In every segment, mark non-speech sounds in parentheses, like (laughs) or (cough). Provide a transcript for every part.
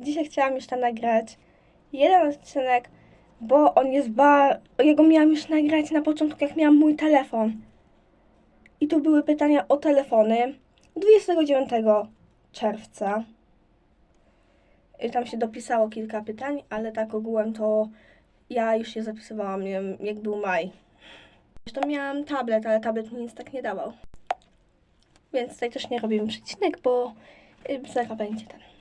Dzisiaj chciałam tam nagrać jeden odcinek, bo on jest ba... Jego miałam już nagrać na początku, jak miałam mój telefon. I tu były pytania o telefony 29 czerwca. I tam się dopisało kilka pytań, ale tak ogółem to ja już je zapisywałam, nie wiem, jak był maj. Zresztą miałam tablet, ale tablet mi nic tak nie dawał. Więc tutaj też nie robimy przecinek, bo y, zaraz będzie ten.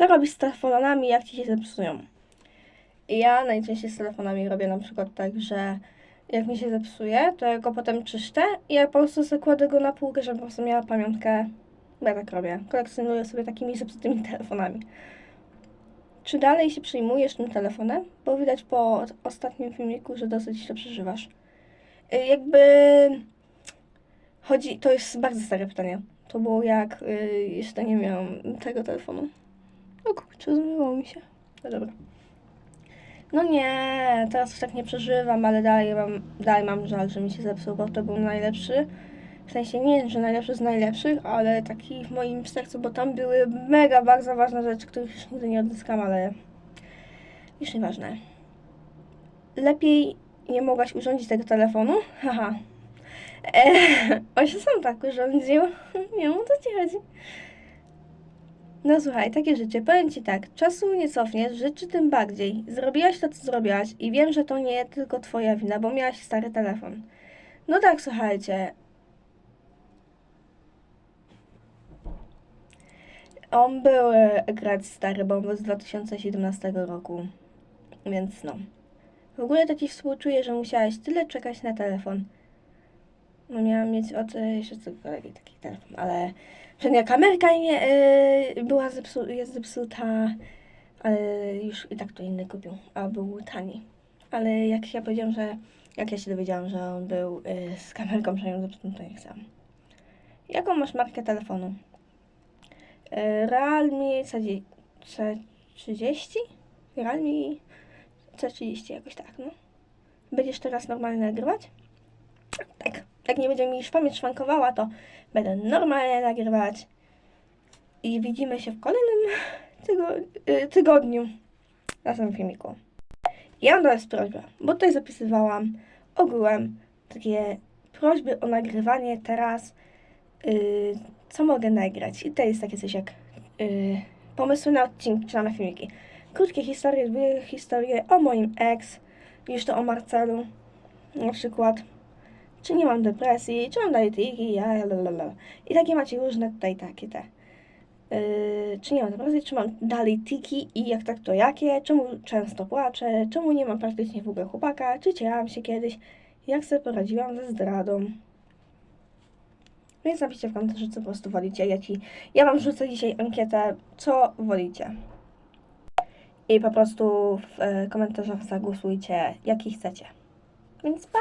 Co robisz z telefonami, jak ci się zepsują? Ja najczęściej z telefonami robię na przykład tak, że jak mi się zepsuje, to ja go potem czyszczę i ja po prostu zakładę go na półkę, żeby po prostu miała pamiątkę. Ja tak robię. Kolekcjonuję sobie takimi zepsutymi (laughs) telefonami. Czy dalej się przejmujesz tym telefonem? Bo widać po ostatnim filmiku, że dosyć to przeżywasz. Y, Jakby chodzi, to jest bardzo stare pytanie. To było jak y, jeszcze nie miałam tego telefonu. O kurczę, zmywało mi się. No dobra. No nie, teraz już tak nie przeżywam, ale dalej mam, dalej mam żal, że mi się zepsuł, bo to był najlepszy. W sensie nie, że najlepszy z najlepszych, ale taki w moim sercu, bo tam były mega bardzo ważne rzeczy, których już nigdy nie odzyskam, ale już nieważne. Lepiej nie mogłaś urządzić tego telefonu? (laughs) Haha. Eee, (laughs) on się sam tak urządził. (laughs) Nie wiem, o co ci chodzi. No słuchaj, takie życie. Powiem ci tak, czasu nie cofniesz, rzeczy tym bardziej. Zrobiłaś to, co zrobiłaś i wiem, że to nie tylko twoja wina, bo miałaś stary telefon. No tak, słuchajcie. On był e, grać stary, bo on był z 2017 roku. Więc no. W ogóle to ci współczuję, że musiałaś tyle czekać na telefon. No miałam mieć od e, jeszcze co kolegi taki telefon, ale przednia kamerka nie, e, była zepsu, jest zepsuta, ale już i tak to inny kupił, a był tani. Ale jak ja powiedziałam, że jak ja się dowiedziałam, że on był e, z kamerką przynajmniej zepsutą, to nie chciałam. Jaką masz markę telefonu? E, Realme C- C30? Realme C30 jakoś tak, no. Będziesz teraz normalnie nagrywać? Tak. Jak nie będzie mi już pamięć szwankowała, to będę normalnie nagrywać. I widzimy się w kolejnym y, tygodniu na samym filmiku. Ja mam do Was prośbę, bo tutaj zapisywałam ogółem takie prośby o nagrywanie teraz, y, co mogę nagrać. I to jest takie coś jak y, pomysły na odcinki czy na filmiki. Krótkie historie, dwie historie o moim ex, to o Marcelu na przykład czy nie mam depresji, czy mam diabetyki, ja, lalala. I takie macie różne tutaj takie te. Yy, czy nie mam depresji, czy mam dalej tiki i jak tak to jakie, czemu często płaczę, czemu nie mam praktycznie w ogóle chłopaka, czy cięłam się kiedyś, jak sobie poradziłam ze zdradą. Więc napiszcie w komentarzu, co po prostu wolicie. Ja, ci, ja wam rzucę dzisiaj ankietę, co wolicie. I po prostu w e, komentarzach zagłosujcie, jaki chcecie. Więc pa!